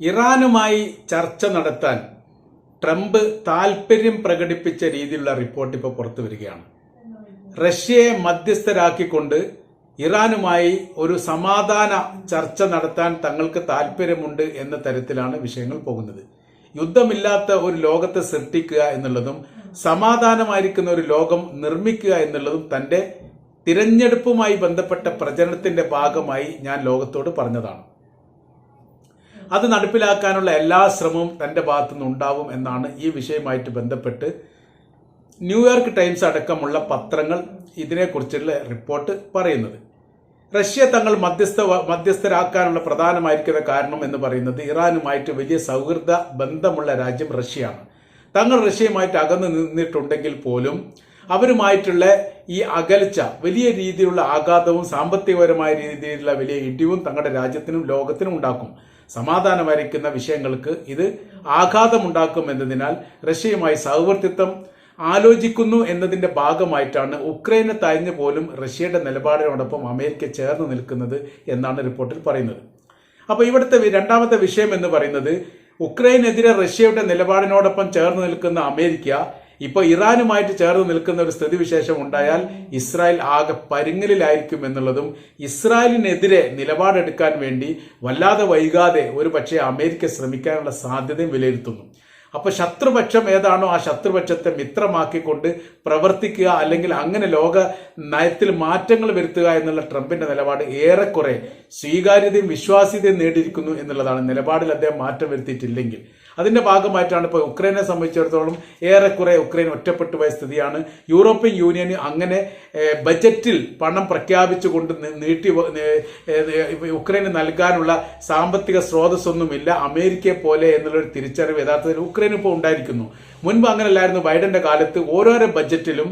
ഇറാനുമായി ചർച്ച നടത്താൻ ട്രംപ് താൽപര്യം പ്രകടിപ്പിച്ച രീതിയിലുള്ള റിപ്പോർട്ട് ഇപ്പോൾ പുറത്തു വരികയാണ്. റഷ്യയെ മധ്യസ്ഥരാക്കിക്കൊണ്ട് ഇറാനുമായി ഒരു സമാധാന ചർച്ച നടത്താൻ തങ്ങൾക്ക് താല്പര്യമുണ്ട് എന്ന തരത്തിലാണ് വിഷയങ്ങൾ പോകുന്നത്. യുദ്ധമില്ലാത്ത ഒരു ലോകത്തെ സൃഷ്ടിക്കുക എന്നുള്ളതും സമാധാനമായിരിക്കുന്ന ഒരു ലോകം നിർമ്മിക്കുക എന്നുള്ളതും തന്റെ തിരഞ്ഞെടുപ്പുമായി ബന്ധപ്പെട്ട പ്രചരണത്തിന്റെ ഭാഗമായി ഞാൻ ലോകത്തോട് പറഞ്ഞതാണ്. അത് നടപ്പിലാക്കാനുള്ള എല്ലാ ശ്രമവും തന്റെ ഭാഗത്തുനിന്ന് ഉണ്ടാവും എന്നാണ് ഈ വിഷയമായിട്ട് ബന്ധപ്പെട്ട് ന്യൂയോർക്ക് ടൈംസ് അടക്കമുള്ള പത്രങ്ങൾ ഇതിനെക്കുറിച്ചുള്ള റിപ്പോർട്ട് പറയുന്നത്. റഷ്യ തങ്ങൾ മധ്യസ്ഥ മധ്യസ്ഥരാക്കാനുള്ള പ്രധാനമായിരിക്കുന്ന കാരണം എന്ന് പറയുന്നത് ഇറാനുമായിട്ട് വലിയ സൗഹൃദ ബന്ധമുള്ള രാജ്യം റഷ്യയാണ്. തങ്ങൾ റഷ്യയുമായിട്ട് അകന്നു നിന്നിട്ടുണ്ടെങ്കിൽ പോലും അവരുമായിട്ടുള്ള ഈ അകൽച്ച വലിയ രീതിയിലുള്ള ആഘാതവും സാമ്പത്തികപരമായ രീതിയിലുള്ള വലിയ ഇടിവും തങ്ങളുടെ രാജ്യത്തിനും ലോകത്തിനും ഉണ്ടാക്കും. സമാധാനമായിരിക്കുന്ന വിഷയങ്ങൾക്ക് ഇത് ആഘാതമുണ്ടാക്കും എന്നതിനാൽ റഷ്യയുമായി സൗഹൃദത്വം ആലോചിക്കുന്നു എന്നതിന്റെ ഭാഗമായിട്ടാണ് ഉക്രൈനെ തഴഞ്ഞു പോലും റഷ്യയുടെ നിലപാടിനോടൊപ്പം അമേരിക്ക ചേർന്ന് നിൽക്കുന്നത് എന്നാണ് റിപ്പോർട്ടിൽ പറയുന്നത്. അപ്പോൾ ഇവിടുത്തെ രണ്ടാമത്തെ വിഷയം എന്ന് പറയുന്നത് ഉക്രൈനെതിരെ റഷ്യയുടെ നിലപാടിനോടൊപ്പം ചേർന്ന് നിൽക്കുന്ന അമേരിക്ക ഇപ്പോൾ ഇറാനുമായിട്ട് ചേർന്ന് നിൽക്കുന്ന ഒരു സ്ഥിതിവിശേഷം ഉണ്ടായാൽ ഇസ്രായേൽ ആകെ പരുങ്ങലിലായിരിക്കും എന്നുള്ളതും ഇസ്രായേലിനെതിരെ നിലപാടെടുക്കാൻ വേണ്ടി വല്ലാതെ വൈകാതെ ഒരു പക്ഷേ അമേരിക്ക ശ്രമിക്കാനുള്ള സാധ്യതയും വിലയിരുത്തുന്നു. അപ്പൊ ശത്രുപക്ഷം ഏതാണോ ആ ശത്രുപക്ഷത്തെ മിത്രമാക്കിക്കൊണ്ട് പ്രവർത്തിക്കുക അല്ലെങ്കിൽ അങ്ങനെ ലോക നയത്തിൽ മാറ്റങ്ങൾ വരുത്തുക എന്നുള്ള ട്രംപിന്റെ നിലപാട് ഏറെക്കുറെ സ്വീകാര്യതയും വിശ്വാസ്യതയും നേടിയിരിക്കുന്നു എന്നുള്ളതാണ്. നിലപാടിൽ അദ്ദേഹം മാറ്റം വരുത്തിയിട്ടില്ലെങ്കിൽ. അതിന്റെ ഭാഗമായിട്ടാണ് ഇപ്പോൾ ഉക്രൈനെ സംബന്ധിച്ചിടത്തോളം ഏറെക്കുറെ ഉക്രൈൻ ഒറ്റപ്പെട്ടു പോയ സ്ഥിതിയാണ്. യൂറോപ്യൻ യൂണിയൻ അങ്ങനെ ബജറ്റിൽ പണം പ്രഖ്യാപിച്ചുകൊണ്ട് നീട്ടി ഉക്രൈന് നൽകാനുള്ള സാമ്പത്തിക സ്രോതസ്സൊന്നുമില്ല. അമേരിക്കയെ പോലെ എന്നുള്ളൊരു തിരിച്ചറിവ് യഥാർത്ഥത്തിൽ ഉക്രൈൻ ഇപ്പോൾ ഉണ്ടായിരിക്കുന്നു. മുൻപ് അങ്ങനെയല്ലായിരുന്നു ബൈഡന്റെ കാലത്ത് ഓരോരോ ബജറ്റിലും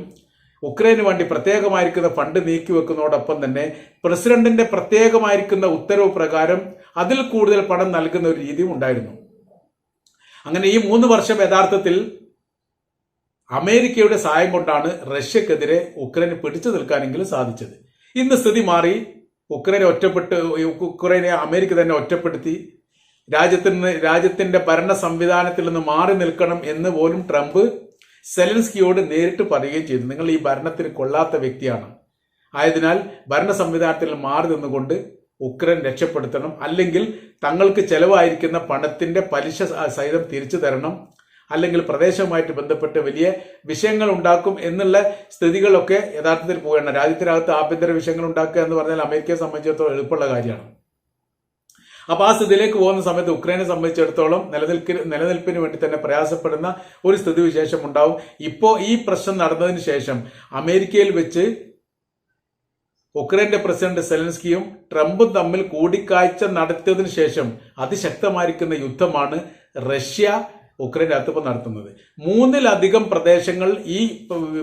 ഉക്രൈന് വേണ്ടി പ്രത്യേകമായിരിക്കുന്ന ഫണ്ട് നീക്കി നീക്കിവെക്കുന്നതോടൊപ്പം തന്നെ പ്രസിഡന്റിന്റെ പ്രത്യേകമായിരിക്കുന്ന ഉത്തരവ് പ്രകാരം അതിൽ കൂടുതൽ പണം നൽകുന്ന ഒരു രീതിയും ഉണ്ടായിരുന്നു. അങ്ങനെ ഈ മൂന്ന് വർഷം യഥാർത്ഥത്തിൽ അമേരിക്കയുടെ സഹായം കൊണ്ടാണ് റഷ്യക്കെതിരെ ഉക്രൈന് പിടിച്ചു നിൽക്കാനെങ്കിലും സാധിച്ചത്. ഇന്ന് സ്ഥിതി മാറി. ഉക്രൈനെ ഒറ്റപ്പെട്ട് ഉക്രൈനെ അമേരിക്ക തന്നെ ഒറ്റപ്പെടുത്തി. രാജ്യത്തിന് രാജ്യത്തിന്റെ ഭരണ സംവിധാനത്തിൽ നിന്ന് മാറി നിൽക്കണം എന്ന് പോലും ട്രംപ് സെലൻസ്കിയോട് നേരിട്ട് പറയുകയും ചെയ്തു. നിങ്ങൾ ഈ ഭരണത്തിന് കൊള്ളാത്ത വ്യക്തിയാണ്. ആയതിനാൽ ഭരണ സംവിധാനത്തിൽ മാറി നിന്നുകൊണ്ട് ഉക്രൈൻ രക്ഷപ്പെടുത്തണം അല്ലെങ്കിൽ തങ്ങൾക്ക് ചെലവായിരിക്കുന്ന പണത്തിന്റെ പലിശ സഹിതം തിരിച്ചു തരണം അല്ലെങ്കിൽ പ്രദേശവുമായിട്ട് ബന്ധപ്പെട്ട് വലിയ വിഷയങ്ങൾ ഉണ്ടാക്കും എന്നുള്ള സ്ഥിതികളൊക്കെ യഥാർത്ഥത്തിൽ പോകണം രാജ്യത്തിനകത്ത് ആഭ്യന്തര വിഷയങ്ങൾ ഉണ്ടാക്കുക എന്ന് പറഞ്ഞാൽ അമേരിക്കയെ സംബന്ധിച്ചിടത്തോളം എളുപ്പമുള്ള കാര്യമാണ്. അപ്പൊ ആ സ്ഥിതിയിലേക്ക് പോകുന്ന സമയത്ത് ഉക്രൈനെ സംബന്ധിച്ചിടത്തോളം നിലനിൽക്ക് നിലനിൽപ്പിന് വേണ്ടി തന്നെ പ്രയാസപ്പെടുന്ന ഒരു സ്ഥിതിവിശേഷം ഉണ്ടാവും. ഇപ്പോ ഈ പ്രശ്നം നടന്നതിന് ശേഷം അമേരിക്കയിൽ വെച്ച് ഉക്രൈന്റെ പ്രസിഡന്റ് സെലൻസ്കിയും ട്രംപും തമ്മിൽ കൂടിക്കാഴ്ച നടത്തിയതിനു ശേഷം അതിശക്തമായിരിക്കുന്ന യുദ്ധമാണ് റഷ്യ ഉക്രൈന്റെ അകത്ത് ഇപ്പോൾ നടത്തുന്നത്. മൂന്നിലധികം പ്രദേശങ്ങൾ ഈ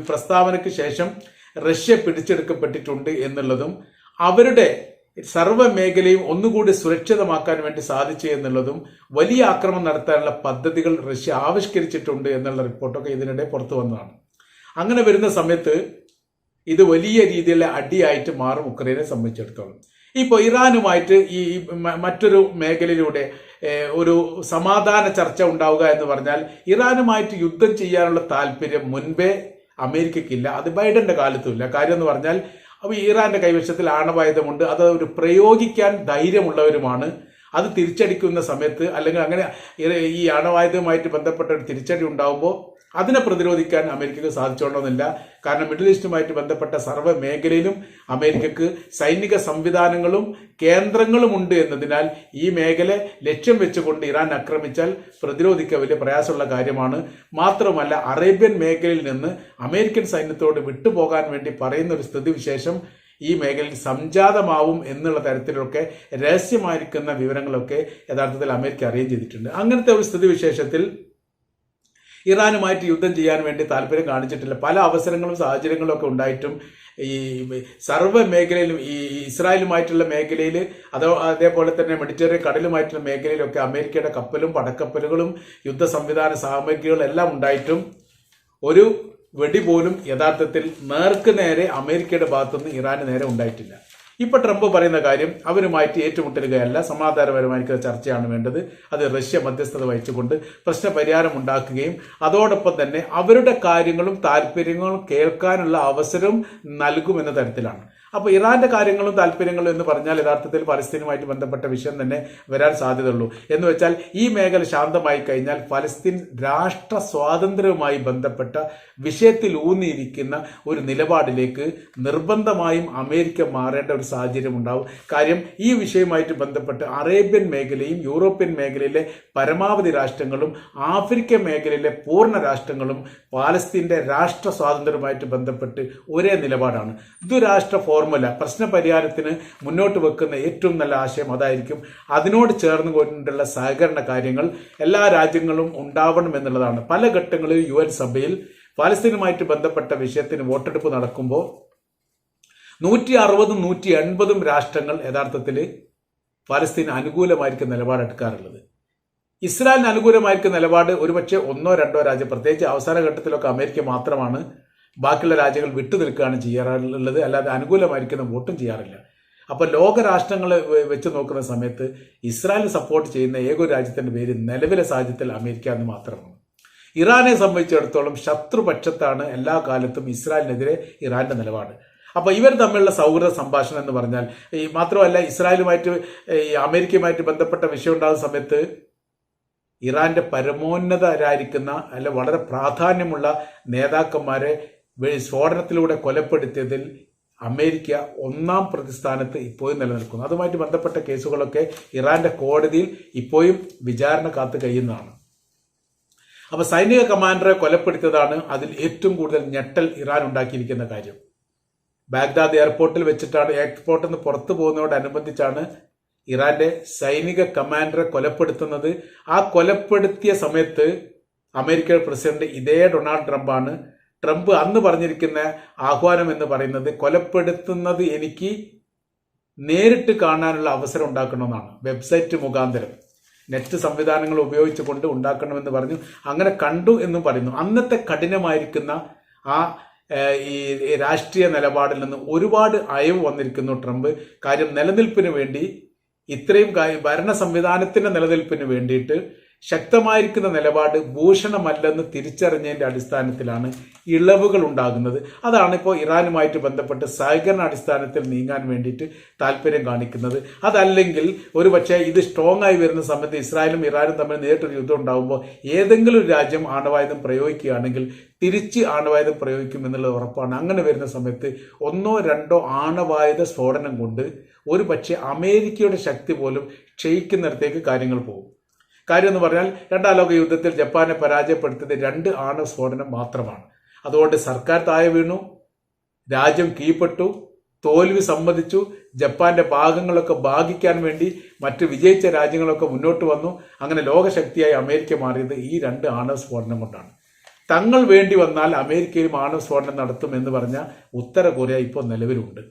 പ്രസ്താവനയ്ക്ക് ശേഷം റഷ്യ പിടിച്ചെടുക്കപ്പെട്ടിട്ടുണ്ട് എന്നുള്ളതും അവരുടെ സർവ മേഖലയും ഒന്നുകൂടി സുരക്ഷിതമാക്കാൻ വേണ്ടി സാധിച്ചു എന്നുള്ളതും വലിയ ആക്രമണം നടത്താനുള്ള പദ്ധതികൾ റഷ്യ ആവിഷ്കരിച്ചിട്ടുണ്ട് എന്നുള്ള റിപ്പോർട്ടൊക്കെ ഇതിനിടെ പുറത്തു വന്നതാണ്. അങ്ങനെ വരുന്ന സമയത്ത് ഇത് വലിയ രീതിയിലുള്ള അടിയായിട്ട് മാറും ഉക്രൈനെ സംബന്ധിച്ചിടത്തോളം. ഇപ്പോൾ ഇറാനുമായിട്ട് ഈ മറ്റൊരു മേഖലയിലൂടെ ഒരു സമാധാന ചർച്ച ഉണ്ടാവുക എന്ന് പറഞ്ഞാൽ ഇറാനുമായിട്ട് യുദ്ധം ചെയ്യാനുള്ള താല്പര്യം മുൻപേ അമേരിക്കയ്ക്കില്ല. അത് ബൈഡന്റെ കാലത്തുമില്ല കാര്യം എന്ന് പറഞ്ഞാൽ അപ്പോൾ ഇറാന്റെ കൈവശത്തിൽ ആണവായുധമുണ്ട്. അത് ഒരു പ്രയോഗിക്കാൻ ധൈര്യമുള്ളവരുമാണ്. അത് തിരിച്ചടിക്കുന്ന സമയത്ത് അല്ലെങ്കിൽ അങ്ങനെ ഈ ആണവായുധവുമായിട്ട് ബന്ധപ്പെട്ട ഒരു തിരിച്ചടി ഉണ്ടാകുമ്പോൾ അതിനെ പ്രതിരോധിക്കാൻ അമേരിക്കക്ക് സാധിച്ചോണമെന്നില്ല കാരണം മിഡിൽ ഈസ്റ്റുമായിട്ട് ബന്ധപ്പെട്ട സർവ മേഖലയിലും അമേരിക്കക്ക് സൈനിക സംവിധാനങ്ങളും കേന്ദ്രങ്ങളും ഉണ്ട് എന്നതിനാൽ ഈ മേഖല ലക്ഷ്യം വെച്ചുകൊണ്ട് ഇറാൻ ആക്രമിച്ചാൽ പ്രതിരോധിക്കുക വലിയ പ്രയാസമുള്ള കാര്യമാണ്. മാത്രമല്ല അറേബ്യൻ മേഖലയിൽ നിന്ന് അമേരിക്കൻ സൈന്യത്തോട് വിട്ടുപോകാൻ വേണ്ടി പറയുന്ന ഒരു സ്ഥിതിവിശേഷം ഈ മേഖലയിൽ സംജാതമാവും എന്നുള്ള തരത്തിലൊക്കെ രഹസ്യമായിരിക്കുന്ന വിവരങ്ങളൊക്കെ യഥാർത്ഥത്തിൽ അമേരിക്ക അറിയുകയും ചെയ്തിട്ടുണ്ട്. അങ്ങനത്തെ ഒരു സ്ഥിതിവിശേഷത്തിൽ ഇറാനുമായിട്ട് യുദ്ധം ചെയ്യാൻ വേണ്ടി താല്പര്യം കാണിച്ചിട്ടില്ല. പല അവസരങ്ങളും സാഹചര്യങ്ങളും ഒക്കെ ഉണ്ടായിട്ടും ഈ സർവ മേഖലയിലും ഈ ഇസ്രായേലുമായിട്ടുള്ള മേഖലയിൽ അതോ അതേപോലെ തന്നെ മെഡിറ്ററേനിയൻ കടലുമായിട്ടുള്ള മേഖലയിലൊക്കെ അമേരിക്കയുടെ കപ്പലും പടക്കപ്പലുകളും യുദ്ധ സംവിധാന സാമഗ്രികളും എല്ലാം ഉണ്ടായിട്ടും ഒരു വെടി പോലും യഥാർത്ഥത്തിൽ നേർക്ക് നേരെ അമേരിക്കയുടെ ഭാഗത്തുനിന്ന് ഇറാന് നേരെ ഉണ്ടായിട്ടില്ല. ഇപ്പൊ ട്രംപ് പറയുന്ന കാര്യം അവരുമായിട്ട് ഏറ്റുമുട്ടലുകയല്ല സമാധാനപരമായിരിക്കുന്ന ചർച്ചയാണ് വേണ്ടത്. അത് റഷ്യ മധ്യസ്ഥത വഹിച്ചുകൊണ്ട് പ്രശ്ന പരിഹാരം ഉണ്ടാക്കുകയും അതോടൊപ്പം തന്നെ അവരുടെ കാര്യങ്ങളും താല്പര്യങ്ങളും കേൾക്കാനുള്ള അവസരം നൽകുമെന്ന തരത്തിലാണ്. അപ്പൊ ഇറാന്റെ കാര്യങ്ങളും താല്പര്യങ്ങളും എന്ന് പറഞ്ഞാൽ യഥാർത്ഥത്തിൽ പലസ്തീനുമായിട്ട് ബന്ധപ്പെട്ട വിഷയം തന്നെ വരാൻ സാധ്യതയുള്ളൂ. എന്ന് വെച്ചാൽ ഈ മേഖല ശാന്തമായി കഴിഞ്ഞാൽ ഫലസ്തീൻ രാഷ്ട്ര സ്വാതന്ത്ര്യവുമായി ബന്ധപ്പെട്ട വിഷയത്തിൽ ഊന്നിയിരിക്കുന്ന ഒരു നിലപാടിലേക്ക് നിർബന്ധമായും അമേരിക്ക മാറേണ്ട ഒരു സാഹചര്യം ഉണ്ടാവും. കാര്യം ഈ വിഷയവുമായിട്ട് ബന്ധപ്പെട്ട് അറേബ്യൻ മേഖലയും യൂറോപ്യൻ മേഖലയിലെ പരമാവധി രാഷ്ട്രങ്ങളും ആഫ്രിക്കൻ മേഖലയിലെ പൂർണ രാഷ്ട്രങ്ങളും പാലസ്തീന്റെ രാഷ്ട്ര സ്വാതന്ത്ര്യവുമായിട്ട് ബന്ധപ്പെട്ട് ഒരേ നിലപാടാണ്. ദ്വിരാഷ്ട്ര ഫോർമുല പ്രശ്ന പരിഹാരത്തിന് മുന്നോട്ട് വെക്കുന്ന ഏറ്റവും നല്ല ആശയം അതായിരിക്കും അതിനോട് ചേർന്ന് കൊണ്ടുള്ള സഹകരണ കാര്യങ്ങൾ എല്ലാ രാജ്യങ്ങളും ഉണ്ടാവണം എന്നുള്ളതാണ്. പല ഘട്ടങ്ങളിലും യു സഭയിൽ പാലസ്തീനുമായിട്ട് ബന്ധപ്പെട്ട വിഷയത്തിന് വോട്ടെടുപ്പ് നടക്കുമ്പോൾ നൂറ്റി അറുപതും നൂറ്റി എൺപതും രാഷ്ട്രങ്ങൾ യഥാർത്ഥത്തിൽ പാലസ്തീന് അനുകൂലമായിരിക്കും നിലപാടെടുക്കാറുള്ളത് ഇസ്രായേലിന് അനുകൂലമായിരിക്കും നിലപാട് ഒരുപക്ഷെ ഒന്നോ രണ്ടോ രാജ്യം പ്രത്യേകിച്ച് അവസാന ഘട്ടത്തിലൊക്കെ അമേരിക്ക മാത്രമാണ് ബാക്കിയുള്ള രാജ്യങ്ങൾ വിട്ടു നിൽക്കുകയാണ് ചെയ്യാറുള്ളത്. അല്ലാതെ അനുകൂലമായിരിക്കുന്ന വോട്ടും ചെയ്യാറില്ല. അപ്പോൾ ലോകരാഷ്ട്രങ്ങളെ വെ- വെച്ച് നോക്കുന്ന സമയത്ത് ഇസ്രായേൽ സപ്പോർട്ട് ചെയ്യുന്ന ഏക രാജ്യത്തിന്റെ പേര് നിലവിലെ സാഹചര്യത്തിൽ അമേരിക്ക എന്ന് മാത്രമാണ്. ഇറാനെ സംബന്ധിച്ചിടത്തോളം ശത്രുപക്ഷത്താണ് എല്ലാ കാലത്തും ഇസ്രായേലിനെതിരെ ഇറാന്റെ നിലപാട്. അപ്പോൾ ഇവർ തമ്മിലുള്ള സൗഹൃദ സംഭാഷണം എന്ന് പറഞ്ഞാൽ ഈ മാത്രമല്ല ഇസ്രായേലുമായിട്ട് ഈ അമേരിക്കയുമായിട്ട് ബന്ധപ്പെട്ട വിഷയം ഉണ്ടാകുന്ന സമയത്ത് ഇറാന്റെ പരമോന്നതരായിരിക്കുന്ന അല്ല വളരെ പ്രാധാന്യമുള്ള നേതാക്കന്മാരെ സ്ഫോടനത്തിലൂടെ കൊലപ്പെടുത്തിയതിൽ അമേരിക്ക ഒന്നാം പ്രതിസ്ഥാനത്ത് ഇപ്പോഴും നിലനിൽക്കുന്നു. അതുമായിട്ട് ബന്ധപ്പെട്ട കേസുകളൊക്കെ ഇറാന്റെ കോടതിയിൽ ഇപ്പോഴും വിചാരണ കാത്തു കഴിയുന്നതാണ്. അപ്പൊ സൈനിക കമാൻഡറെ കൊലപ്പെടുത്തിയതാണ് അതിൽ ഏറ്റവും കൂടുതൽ ഞെട്ടൽ ഇറാൻ ഉണ്ടാക്കിയിരിക്കുന്ന കാര്യം. ബാഗ്ദാദ് എയർപോർട്ടിൽ വെച്ചിട്ടാണ് എയർപോർട്ടിൽ നിന്ന് പുറത്തു പോകുന്നതോടനുബന്ധിച്ചാണ് ഇറാന്റെ സൈനിക കമാൻഡറെ കൊലപ്പെടുത്തുന്നത്. ആ കൊലപ്പെടുത്തിയ സമയത്ത് അമേരിക്കൻ പ്രസിഡന്റ് ഇതേ ഡൊണാൾഡ് ട്രംപാണ് ട്രംപ് അന്ന് പറഞ്ഞിരിക്കുന്ന ആഹ്വാനം എന്ന് പറയുന്നത് കൊലപ്പെടുത്തുന്നത് എനിക്ക് നേരിട്ട് കാണാനുള്ള അവസരം ഉണ്ടാക്കണമെന്നാണ്. വെബ്സൈറ്റ് മുഖാന്തരം. നെറ്റ് സംവിധാനങ്ങൾ ഉപയോഗിച്ചുകൊണ്ട് ഉണ്ടാക്കണമെന്ന് പറഞ്ഞു. അങ്ങനെ കണ്ടു എന്നും പറയുന്നു. അന്നത്തെ കഠിനമായിരിക്കുന്ന ആ ഈ രാഷ്ട്രീയ നിലപാടിൽ നിന്ന് ഒരുപാട് അയവ് വന്നിരിക്കുന്നു ട്രംപ്. കാര്യം നിലനിൽപ്പിന് വേണ്ടി ഇത്രയും ഭരണ സംവിധാനത്തിന്റെ നിലനിൽപ്പിന് വേണ്ടിയിട്ട് ശക്തമായിരിക്കുന്ന നിലപാട് ഭൂഷണമല്ലെന്ന് തിരിച്ചറിഞ്ഞതിന്റെ അടിസ്ഥാനത്തിലാണ് ഇളവുകൾ ഉണ്ടാകുന്നത്. അതാണ് ഇപ്പോൾ ഇറാനുമായിട്ട് ബന്ധപ്പെട്ട് സഹകരണ അടിസ്ഥാനത്തിൽ നീങ്ങാൻ വേണ്ടിയിട്ട് താല്പര്യം കാണിക്കുന്നത്. അതല്ലെങ്കിൽ ഒരുപക്ഷെ ഇത് സ്ട്രോങ് ആയി വരുന്ന സമയത്ത് ഇസ്രായേലും ഇറാനും തമ്മിൽ നേരിട്ടൊരു യുദ്ധം ഉണ്ടാകുമ്പോൾ ഏതെങ്കിലും ഒരു രാജ്യം ആണവായുധം പ്രയോഗിക്കുകയാണെങ്കിൽ തിരിച്ച് ആണവായുധം പ്രയോഗിക്കും എന്നുള്ളത് ഉറപ്പാണ്. അങ്ങനെ വരുന്ന സമയത്ത് ഒന്നോ രണ്ടോ ആണവായുധ സ്ഫോടനം കൊണ്ട് ഒരു പക്ഷേ അമേരിക്കയുടെ ശക്തി പോലും ക്ഷയിക്കുന്നിടത്തേക്ക് കാര്യങ്ങൾ പോകും. കാര്യം എന്ന് പറഞ്ഞാൽ രണ്ടാം ലോക യുദ്ധത്തിൽ ജപ്പാനെ പരാജയപ്പെടുത്തിയത് രണ്ട് ആണവ സ്ഫോടനം മാത്രമാണ്. അതുകൊണ്ട് സർക്കാർ താഴെ വീണു രാജ്യം കീഴ്പ്പെട്ടു തോൽവി സമ്മതിച്ചു ജപ്പാന്റെ ഭാഗങ്ങളൊക്കെ ഭാഗിക്കാൻ വേണ്ടി മറ്റ് വിജയിച്ച രാജ്യങ്ങളൊക്കെ മുന്നോട്ട് വന്നു. അങ്ങനെ ലോകശക്തിയായി അമേരിക്ക മാറിയത് ഈ രണ്ട് ആണവ സ്ഫോടനം കൊണ്ടാണ്. തങ്ങൾ വേണ്ടി വന്നാൽ അമേരിക്കയിലും ആണവ സ്ഫോടനം നടത്തും എന്ന് പറഞ്ഞ ഉത്തര കൊറിയ ഇപ്പോൾ നിലവിലുണ്ട്.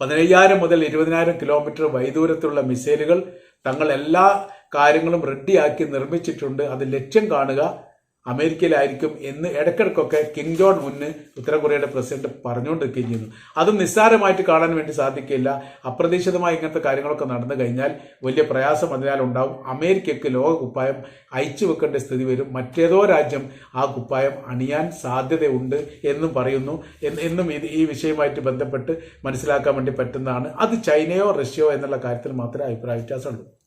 പതിനയ്യായിരം മുതൽ ഇരുപതിനായിരം കിലോമീറ്റർ വൈദൂരത്തുള്ള മിസൈലുകൾ തങ്ങൾ എല്ലാ കാര്യങ്ങളും റെഡിയാക്കി നിർമ്മിച്ചിട്ടുണ്ട്. അത് ലക്ഷ്യം കാണുക. അമേരിക്കയിലായിരിക്കും എന്ന് ഇടയ്ക്കിടയ്ക്കൊക്കെ കിങ് ജോൺ മുന്ന് ഉത്തര കൊറിയയുടെ പ്രസിഡന്റ് പറഞ്ഞുകൊണ്ടിരിക്കുകയും ചെയ്യുന്നു. അതും നിസ്സാരമായിട്ട് കാണാൻ വേണ്ടി സാധിക്കില്ല. അപ്രതീക്ഷിതമായി ഇങ്ങനത്തെ കാര്യങ്ങളൊക്കെ നടന്നു കഴിഞ്ഞാൽ വലിയ പ്രയാസം അതിനാൽ ഉണ്ടാവും. അമേരിക്കയ്ക്ക് ലോക കുപ്പായം അയച്ചു വെക്കേണ്ട സ്ഥിതി വരും. മറ്റേതോ രാജ്യം ആ കുപ്പായം അണിയാൻ സാധ്യതയുണ്ട് എന്നും പറയുന്നു. എന്നും ഇത് ഈ വിഷയവുമായിട്ട് ബന്ധപ്പെട്ട് മനസ്സിലാക്കാൻ വേണ്ടി പറ്റുന്നതാണ്. അത് ചൈനയോ റഷ്യയോ എന്നുള്ള കാര്യത്തിൽ മാത്രമേ അഭിപ്രായ വ്യത്യാസമുള്ളൂ.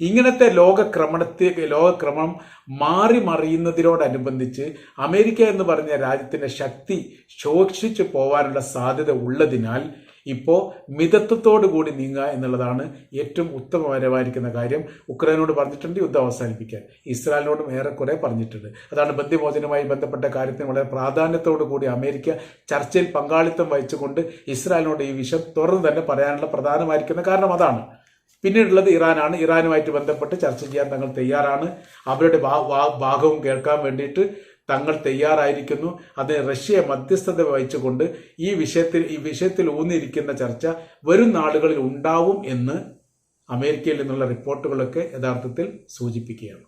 ഇങ്ങനത്തെ ലോകക്രമണത്തെ ലോകക്രമം മാറി മറിയുന്നതിനോടനുബന്ധിച്ച് അമേരിക്ക എന്ന് പറഞ്ഞ രാജ്യത്തിന്റെ ശക്തി ശോഷിച്ചു പോവാനുള്ള സാധ്യത ഉള്ളതിനാൽ ഇപ്പോൾ മിതത്വത്തോടു കൂടി നീങ്ങുക എന്നുള്ളതാണ് ഏറ്റവും ഉത്തമപരമായിരിക്കുന്ന കാര്യം. ഉക്രൈനോട് പറഞ്ഞിട്ടുണ്ട് യുദ്ധം അവസാനിപ്പിക്കാൻ. ഇസ്രായേലിനോടും ഏറെക്കുറെ പറഞ്ഞിട്ടുണ്ട്. അതാണ് ബന്ധിമോചനവുമായി ബന്ധപ്പെട്ട കാര്യത്തിന് വളരെ പ്രാധാന്യത്തോടു കൂടി അമേരിക്ക ചർച്ചയിൽ പങ്കാളിത്തം വഹിച്ചുകൊണ്ട് ഇസ്രായേലിനോട് ഈ വിഷയം തുറന്നു തന്നെ പറയാനുള്ള പ്രധാനമായിരിക്കുന്ന കാരണം അതാണ്. പിന്നീടുള്ളത് ഇറാനാണ്. ഇറാനുമായിട്ട് ബന്ധപ്പെട്ട് ചർച്ച ചെയ്യാൻ തങ്ങൾ തയ്യാറാണ്. അവരുടെ ഭാഗവും കേൾക്കാൻ വേണ്ടിയിട്ട് തങ്ങൾ തയ്യാറായിരിക്കുന്നു. അതിന് റഷ്യയെ മധ്യസ്ഥത വഹിച്ചുകൊണ്ട് ഈ വിഷയത്തിൽ ഈ വിഷയത്തിൽ ഊന്നിയിരിക്കുന്ന ചർച്ച വരും നാളുകളിൽ ഉണ്ടാവും എന്ന് അമേരിക്കയിൽ നിന്നുള്ള റിപ്പോർട്ടുകളൊക്കെ യഥാർത്ഥത്തിൽ സൂചിപ്പിക്കുകയാണ്.